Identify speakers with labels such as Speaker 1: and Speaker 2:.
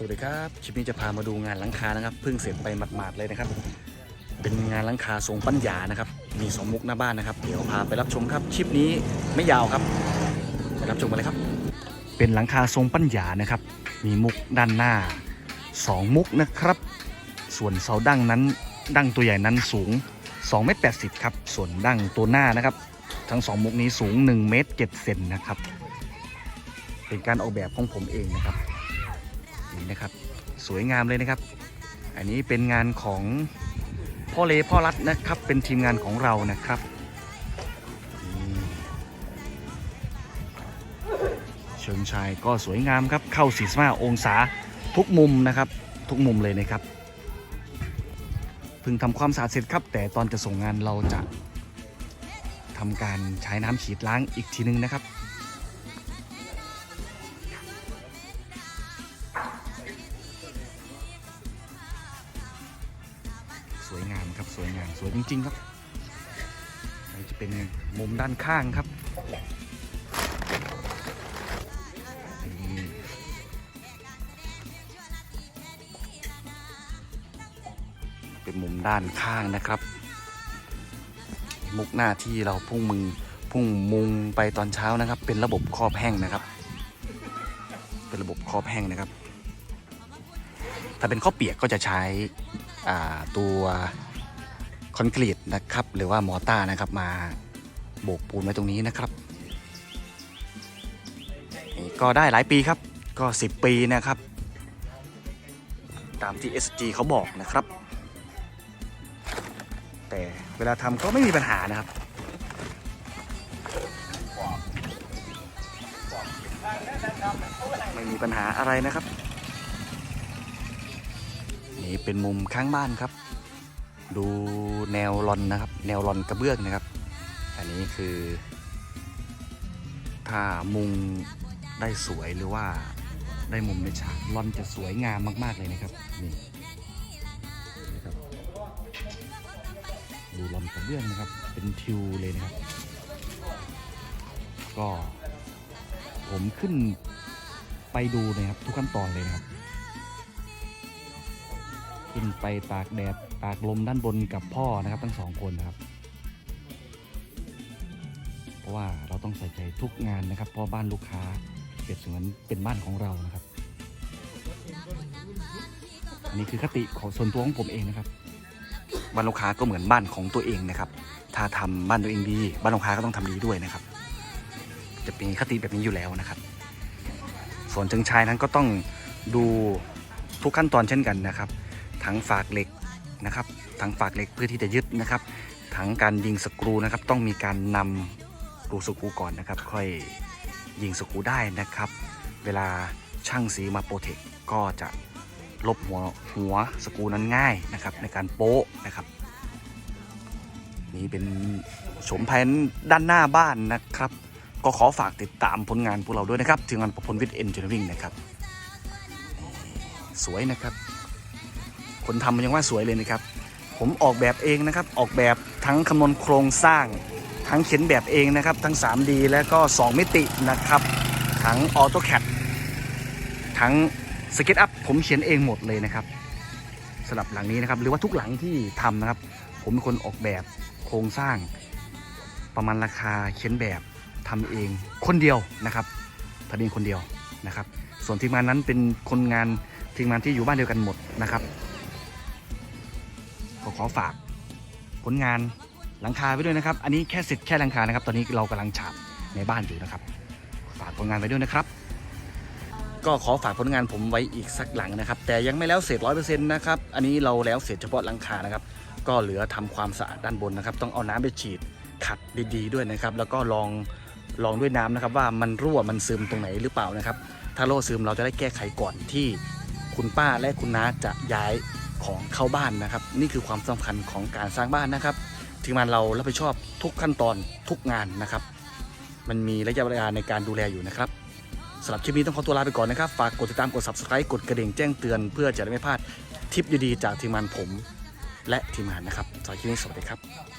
Speaker 1: สวัสดีครับคลิปนี้จะพามาดูงานหลังคานะครับเพิ่งเสร็จไปหมาดๆเลยนะครับ เป็นงานหลังคาทรงปัญญานะครับมีสองมุกหน้าบ้านนะครับ เดี๋ยวพาไปรับชมครับคลิปนี้ไม่ยาวครับไปรับชมกันเลยครับ เป็นหลังคาทรงปัญญานะครับ มีมุกด้านหน้าสองมุกนะครับ ส่วนเสาดั้งนั้นดั้งตัวใหญ่นั้นสูง2เมตร80ครับส่วนดั้งตัวหน้านะครับ ทั้งสองมุกนี้สูง1เมตร7เซนนะครับเป็นการออกแบบของผมเองนะครับ นี่นะครับ สวยงามเลยนะครับ อันนี้เป็นงานของพ่อเลพ่อรัดนะครับ เป็นทีมงานของเรานะครับเชิงชายก็สวยงามครับเข้า 45 องศาทุกมุมนะครับ ทุกมุมเลยนะครับเพิ่งทำความสะอาดเสร็จครับ แต่ตอนจะส่งงานเราจะทำการใช้น้ำฉีดล้างอีกทีนึงนะครับ งามครับสวยงามสวยจริง ๆ ครับนี่จะเป็นมุมด้านข้างครับเป็นมุมด้านข้างนะครับ มุกหน้าที่เราพุ่งมึงพุ่งมุงไปตอนเช้านะครับ เป็นระบบครอบแห้งนะครับ เป็นระบบครอบแห้งนะครับ ถ้าเป็นข้าวเปียกก็จะใช้ ตัวคอนกรีตนะครับ หรือว่ามอต้านะครับมาโบกปูนไว้ตรงนี้นะครับก็ได้หลายปีครับก็ 10 ปีนะครับ ตามที่ SG เขาบอกนะครับ แต่เวลาทำก็ไม่มีปัญหานะครับไม่มีปัญหาอะไรนะครับ นี่เป็นมุมข้างบ้านครับ ดูแนวรอนนะครับ แนวรอนกระเบื้องนะครับ อันนี้คือ ถ้ามุงได้สวยหรือว่าได้มุมในฉากรอนจะสวยงามมาก ๆ เลยนะครับนี่นะครับดูรอนกระเบื้องนะครับ เป็นทิวเลยนะครับ ก็ผมขึ้นไปดูนะครับทุกขั้นตอนเลยนะครับ ขึ้นไปตากแดดตากลมด้านบนกับพ่อนะครับ ทั้งสองคนนะครับ เพราะว่าเราต้องใส่ใจทุกงานนะครับ เพราะบ้านลูกค้าเปรียบเสมือนเป็นบ้านของเรานะครับ อันนี้คือคติของส่วนตัวของผมเองนะครับบ้านลูกค้าก็เหมือนบ้านของตัวเองนะครับ ถ้าทำบ้านตัวเองดี บ้านลูกค้าก็ต้องทำดีด้วยนะครับ จะเป็นคติแบบนี้อยู่แล้วนะครับ ส่วนเชิงชายนั้นก็ต้องดูทุกขั้นตอนเช่นกันนะครับ ทั้งฝากเหล็กนะครับทั้งฝากเหล็กเพื่อที่จะยึดนะครับทั้งการยิงสกรูนะครับ ต้องมีการนำรูสกรูก่อนนะครับ ค่อยยิงสกรูได้นะครับ เวลาช่างสีมาโปรเทคก็จะลบหัวหัวสกรูนั้นง่ายนะครับ ในการโป๊ะนะครับ นี่เป็นโฉมภายด้านหน้าบ้านนะครับ ก็ขอฝากติดตามผลงานพวกเราด้วยนะครับทีมงานประพลวิทย์เอนจิเนียริงนะครับ สวยนะครับ คนทำมันยังว่าสวยเลยนะครับ ผมออกแบบเองนะครับ ออกแบบทั้งคำนวณโครงสร้าง ทั้งเขียนแบบเองนะครับ ทั้ง 3D และก็ 2 มิตินะครับ ทั้ง AutoCAD ทั้ง SketchUp ผมเขียนเองหมดเลยนะครับสำหรับหลังนี้นะครับหรือว่าทุกหลังที่ทำนะครับ ผมเป็นคนออกแบบโครงสร้าง ประมาณราคาเขียนแบบทำเองคนเดียวนะครับทำเองคนเดียวนะครับ ส่วนทีมงานนั้นเป็นคนงานทีมงานที่อยู่บ้านเดียวกันหมดนะครับ ก็ขอฝากผลงานหลังคาไว้ด้วยนะครับ อันนี้แค่เสร็จแค่หลังคานะครับ ตอนนี้เรากำลังฉาบในบ้านอยู่นะครับ ฝากผลงานไว้ด้วยนะครับ ก็ขอฝากผลงานผมไว้อีกสักหลังนะครับ แต่ยังไม่แล้วเสร็จร้อยเปอร์เซ็นต์นะครับ อันนี้เราแล้วเสร็จเฉพาะหลังคานะครับ ก็เหลือทำความสะอาดด้านบนนะครับ ต้องเอาน้ำไปฉีดขัดดีๆด้วยนะครับ แล้วก็ลองลองด้วยน้ำนะครับว่ามันรั่วมันซึมตรงไหนหรือเปล่านะครับ ถ้ารั่วซึมเราจะได้แก้ไขก่อนที่คุณป้าและคุณน้าจะย้าย ของเข้าบ้านนะครับ นี่คือความสำคัญของการสร้างบ้านนะครับทีมงานเรารับผิดชอบทุกขั้นตอนทุกงานนะครับ มันมีระยะเวลาในการดูแลอยู่นะครับสำหรับคลิปนี้ต้องขอตัวลาไปก่อนนะครับ ฝากกดติดตามกด subscribe กดกระดิ่งแจ้งเตือนเพื่อจะได้ไม่พลาดทิปดีๆจากทีมงานผม และทีมงานนะครับสำหรับคลิปนี้สวัสดีครับ